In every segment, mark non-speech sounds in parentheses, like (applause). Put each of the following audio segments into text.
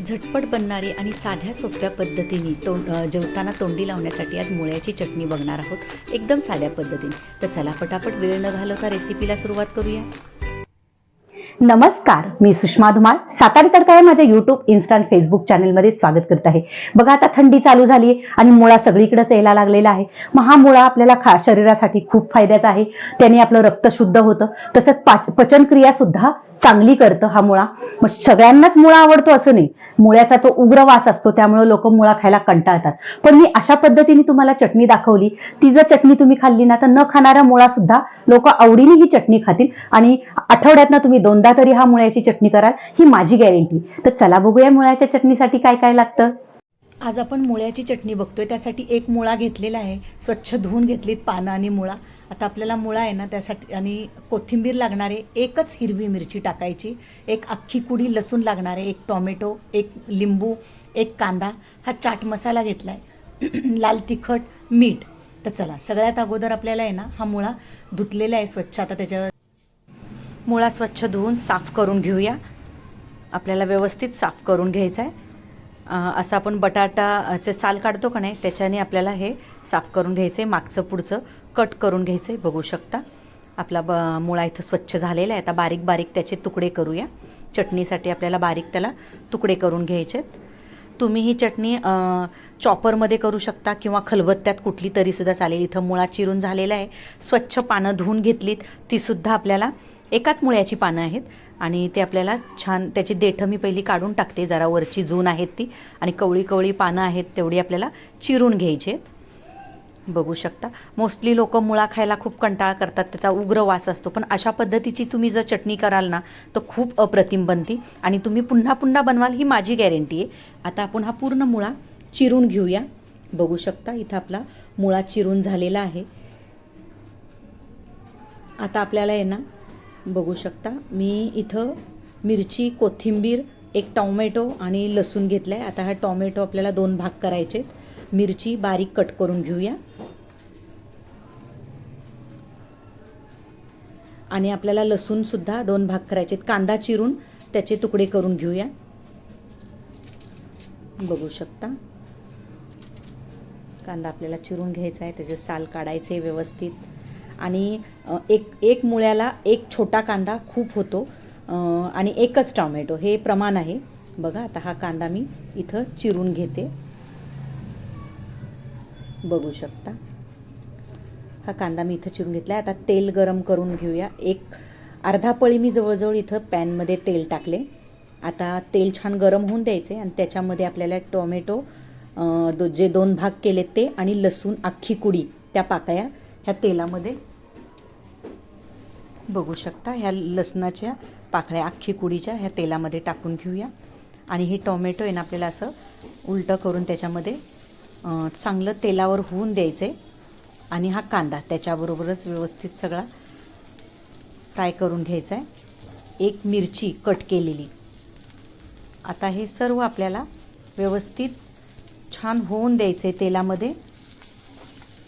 झटपट बनणारी आणि साध्या सोप्या पद्धतीने तोंड जेवताना तोंडी लावण्यासाठी आज मुळ्याची चटणी बघणार आहोत. एकदम साध्या पद्धतीने. तर चला पटापट वेळ न घालवता रेसिपीला सुरुवात करूया. नमस्कार मी सुषमा धुमाळ. सातारी तडका माझ्या युट्यूब इन्स्टा आणि फेसबुक चॅनलमध्ये स्वागत करत आहे. बघा आता थंडी चालू झाली आहे आणि मुळा सगळीकडेच यायला लागलेला आहे. मग हा मुळा आपल्याला खा शरीरासाठी खूप फायद्याचा आहे. त्याने आपलं रक्त शुद्ध होतं. तसंच पाच पचनक्रिया सुद्धा चांगली करतं हा मुळा. मग सगळ्यांनाच मुळा आवडतो असं नाही. मुळ्याचा तो उग्र वास असतो त्यामुळे लोक मुळा खायला कंटाळतात. पण मी अशा पद्धतीने तुम्हाला चटणी दाखवली. ती जर चटणी तुम्ही खाल्ली ना तर न खाणारा मुळा सुद्धा लोक आवडीने ही चटणी खातील. आणि आठवड्यातनं तुम्ही दोनदा तरी हा मुळ्याची चटणी कराल ही माझी गॅरंटी तर चला बघूया मुळ्याच्या चटणीसाठी काय काय लागतं. आज आपण मुळ्याची चटणी बघतोय त्यासाठी एक मुळा घेतलेला आहे. स्वच्छ धुवून घेतलीत पानं आणि मुळा. आता आपल्याला मुळा आहे ना त्यासाठी आणि कोथिंबीर लागणारे एकच हिरवी मिरची टाकायची. एक अख्खी कुडी लसूण लागणारे एक टोमॅटो एक लिंबू एक कांदा हा चाट मसाला घेतला आहे (clears throat) लाल तिखट मीठ. तर चला सगळ्यात अगोदर आपल्याला आहे ना हा मुळा धुतलेला आहे स्वच्छ. आता त्याच्यावर मुळा स्वच्छ धुवून साफ करून घेऊया. आपल्याला व्यवस्थित साफ करून घ्यायचा आहे असं आपण बटाटाचे साल काढतो का नाही त्याच्याने आपल्याला हे साफ करून घ्यायचं आहे मागचं पुढचं कट करून घ्यायचं आहे बघू शकता. आपला ब मुळा इथं स्वच्छ झालेला आहे. आता बारीक बारीक त्याचे तुकडे करूया. चटणीसाठी आपल्याला बारीक त्याला तुकडे करून घ्यायचे तुम्ही ही चटणी चॉपरमध्ये करू शकता किंवा खलबत्त्यात कुठली तरीसुद्धा चालेल. इथं मुळा चिरून झालेला आहे. स्वच्छ पानं धुवून घेतलीत तीसुद्धा आपल्याला एकाच मुळ्याची पानं आहेत आणि ते आपल्याला छान त्याची देठं मी पहिली काढून टाकते जरा वरची जून आहेत ती आणि कवळी कवळी पानं आहेत तेवढी आपल्याला चिरून घ्यायची आहेत. बघू शकता. मोस्टली लोक मुळा खायला खूप कंटाळा करतात त्याचा उग्र वास असतो. पण अशा पद्धतीची तुम्ही जर चटणी कराल ना तर खूप अप्रतिम बनती आणि तुम्ही पुन्हा पुन्हा बनवाल ही माझी गॅरंटी आहे. आता आपण हा पूर्ण मुळा चिरून घेऊया. बघू शकता इथं आपला मुळा चिरून झालेला आहे. आता आपल्याला आहे ना बघू शकता. मी इथं मिरची कोथिंबीर एक टॉमॅटो आणि लसूण घेतलं आहे आता हा टॉमॅटो आपल्याला दोन भाग करायचे आहेत. मिरची बारीक कट करून घेऊया. आणि आपल्याला लसूणसुद्धा दोन भाग करायचे आहेत. कांदा चिरून त्याचे तुकडे करून घेऊया. बघू शकता. कांदा आपल्याला चिरून घ्यायचा आहे. त्याचे साल काढायचे व्यवस्थित. आणि एक एक मुळ्याला एक छोटा कांदा खूप होतो आणि एकच टॉमॅटो. हे प्रमाण आहे. बघा आता हा कांदा मी इथं चिरून घेते. बघू शकता. हा कांदा मी इथं चिरून घेतला आहे आता तेल गरम करून घेऊया. एक अर्धा पळी मी जवळजवळ इथं पॅनमध्ये तेल टाकले. आता तेल छान गरम होऊन द्यायचे आणि त्याच्यामध्ये आपल्याला टोमॅटो दो जे दोन भाग केले ते आणि लसूण अख्खी कुडी त्या पाकळ्या ह्या तेलामध्ये बघू शकता. ह्या लसणाच्या पाकळ्या अख्खी कुडीच्या ह्या तेलामध्ये टाकून घेऊया. आणि हे टोमॅटो आहे ना आपल्याला असं उलटं करून त्याच्यामध्ये चांगलं तेलावर होऊन द्यायचं आहे आणि हा कांदा त्याच्याबरोबरच व्यवस्थित सगळा फ्राय करून घ्यायचा आहे एक मिरची कट केलेली. आता हे सर्व आपल्याला व्यवस्थित छान होऊन द्यायचं आहे तेलामध्ये.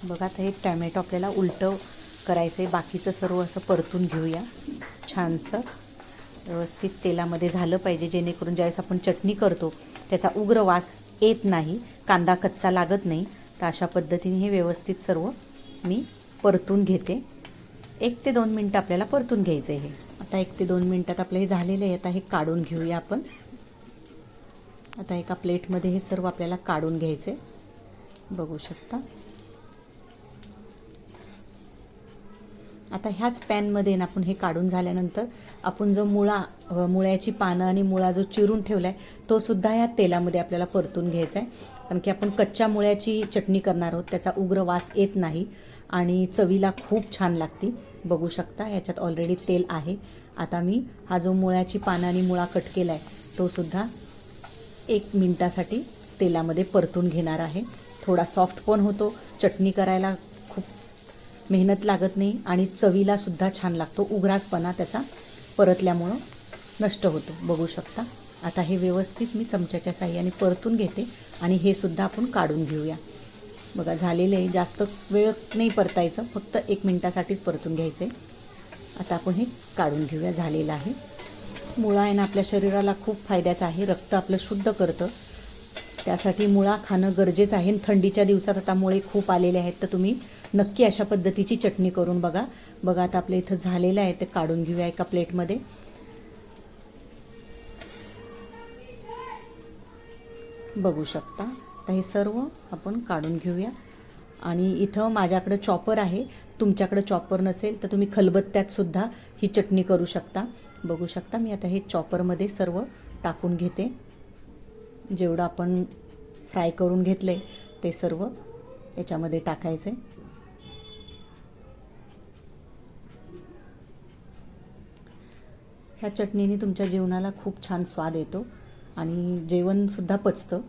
बघा आता हे टॅमॅटो आपल्याला उलटं करायचं आहे बाकीचं सर्व असं परतून घेऊया. छानसं. व्यवस्थित तेलामध्ये झालं पाहिजे. जेणेकरून ज्यावेळेस आपण चटणी करतो त्याचा उग्र वास येत नाही कांदा कच्चा लागत नाही तर अशा पद्धतीने हे व्यवस्थित सर्व मी परतून घेते. एक ते दोन मिनटं आपल्याला परतून घ्यायचं आहे हे. आता एक ते दोन मिनटात आपलं हे झालेलं आहे आता हे काढून घेऊया आपण. आता एका प्लेटमध्ये हे सर्व आपल्याला काढून घ्यायचं आहे बघू शकता. आता ह्याच पॅनमध्ये ना आपण हे काढून झाल्यानंतर आपण जो मुळा मुळ्याची पानं आणि मुळा जो चिरून ठेवला आहे तो सुद्धा ह्या तेलामध्ये आपल्याला परतून घ्यायचा आहे कारण की आपण कच्च्या मुळ्याची चटणी करणार आहोत त्याचा उग्र वास येत नाही आणि चवीला खूप छान लागते. बघू शकता ह्याच्यात ऑलरेडी तेल आहे. आता मी हा जो मुळ्याची पानं आणि मुळा कट केला आहे तो सुद्धा एक मिनटासाठी तेलामध्ये परतून घेणार आहे. थोडा सॉफ्ट पण होतो. चटणी करायला मेहनत लागत नाही आणि चवीला सुद्धा छान लागतो. उग्रासपणा त्याचा परतल्यामुळं नष्ट होतो. बघू शकता. आता हे व्यवस्थित मी चमच्याच्या साह्याने परतून घेते आणि हे सुद्धा आपण काढून घेऊया. बघा झालेलं आहे. जास्त वेळ नाही परतायचं. फक्त एक मिनटासाठीच परतून घ्यायचं आहे आता आपण हे काढून घेऊया. झालेलं आहे. मुळा आहे ना आपल्या शरीराला खूप फायद्याचा आहे. रक्त आपलं शुद्ध करतं. त्यासाठी मुळा खाणं गरजेचं आहे. आणि थंडीच्या दिवसात आता मुळे खूप आलेले आहेत. तर तुम्ही नक्की अशा पद्धतीची चटणी करून बघा. बघा आता आपल्या इथं झालेलं आहे ते काढून घेऊया एका प्लेटमध्ये. बघू शकता. तर हे सर्व आपण काढून घेऊया. आणि इथं माझ्याकडं चॉपर आहे. तुमच्याकडं चॉपर नसेल तर तुम्ही खलबत्त्यातसुद्धा ही चटणी करू शकता. बघू शकता मी आता हे चॉपरमध्ये सर्व टाकून घेते. जेवढं आपण फ्राय करून घेतले ते सर्व याच्यामध्ये टाकायचे ह्या चटणीने तुमच्या जेवणाला खूप छान स्वाद येतो. आणि जेवणसुद्धा पचतं.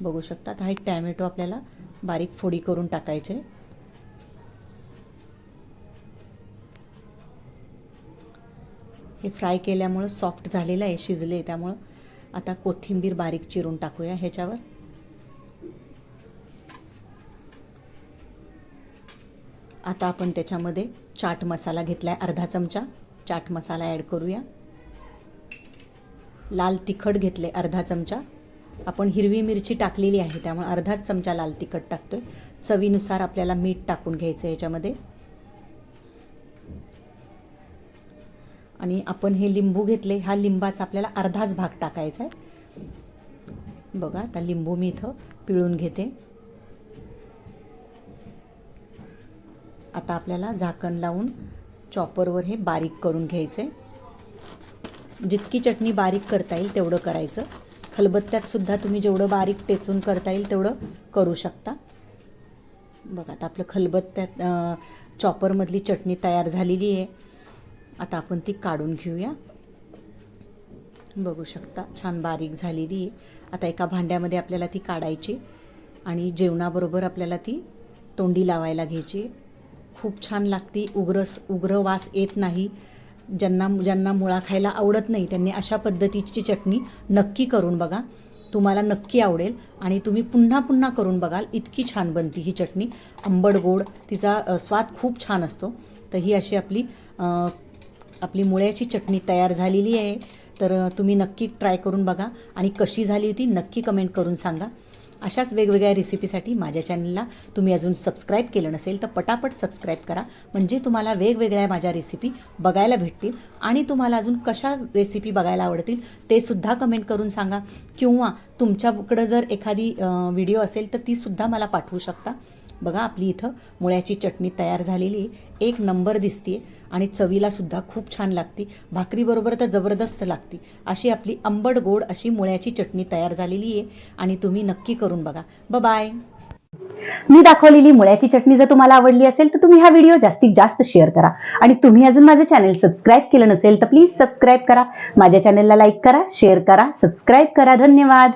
बघू शकता हा एक टॅमॅटो आपल्याला बारीक फोडी करून टाकायचे. हे फ्राय केल्यामुळं सॉफ्ट झालेलं आहे शिजले त्यामुळं आता कोथिंबीर बारीक चिरून टाकूया ह्याच्यावर. आता आपण त्याच्यामध्ये चाट मसाला घेतला आहे अर्धा चमचा. चाट मसाला ॲड करूया. लाल तिखट घेतले अर्धा चमचा. आपण हिरवी मिरची टाकलेली आहे त्यामुळे अर्धाच चमचा लाल तिखट टाकतोय. चवीनुसार आपल्याला मीठ टाकून घ्यायचं याच्यामध्ये. आणि आपण हे लिंबू घेतले हा लिंबाचा आपल्याला अर्धाच भाग टाकायचा आहे बघा आता लिंबू मी इथं पिळून घेते. आता आपल्याला झाकण लावून चॉपरवर हे बारीक करून घ्यायचे जितकी चटणी बारीक करता येईल तेवढं करायचं. खलबत्त्यातसुद्धा तुम्ही जेवढं बारीक टेचून करता येईल तेवढं करू शकता. बघा आता आपलं खलबत्त्यात चॉपरमधली चटणी तयार झालेली आहे. आता आपण ती काढून घेऊया. बघू शकता छान बारीक झालेली आहे. आता एका भांड्यामध्ये आपल्याला ती काढायची आणि जेवणाबरोबर आपल्याला ती तोंडी लावायला घ्यायची. खूप छान लागती उग्र उग्र वास येत नाही. ज्यांना ज्यांना मुळा खायला आवडत नाही त्यांनी अशा पद्धतीची चटणी नक्की करून बघा. तुम्हाला नक्की आवडेल आणि तुम्ही पुन्हा पुन्हा करून बघाल. इतकी छान बनती ही चटणी. आंबट गोड तिचा स्वाद खूप छान असतो. तर ही अशी आपली आपली मुळ्याची चटणी तयार झालेली आहे. तर तुम्ही नक्की ट्राय करून बघा आणि कशी झाली होती नक्की कमेंट करून सांगा. अशाच वेगवेगळ्या रेसिपीसाठी माझ्या चॅनलला तुम्ही अजून सबस्क्राईब केलं नसेल तर पटापट सबस्क्राईब करा. म्हणजे तुम्हाला वेगवेगळ्या माझ्या रेसिपी बघायला भेटतील. आणि तुम्हाला अजून कशा रेसिपी बघायला आवडतील ते सुद्धा कमेंट करून सांगा. किंवा तुमच्याकडं जर एखादी व्हिडिओ असेल तर तीसुद्धा मला पाठवू शकता. बघा आपली इथं मुळ्याची चटणी तयार झालेली आहे. एक नंबर दिसते आणि चवीला सुद्धा खूप छान लागते. भाकरीबरोबर तर जबरदस्त लागती. अशी आपली आंबट गोड अशी मुळ्याची चटणी तयार झालेली आहे आणि तुम्ही नक्की करून बघा. ब बाय मी दाखवलेली मुळ्याची चटणी जर तुम्हाला आवडली असेल तर तुम्ही हा व्हिडिओ जास्तीत जास्त शेअर करा. आणि तुम्ही अजून माझं चॅनल सबस्क्राईब केलं नसेल तर प्लीज सबस्क्राईब करा. माझ्या चॅनलला लाईक करा शेअर करा सबस्क्राईब करा. धन्यवाद.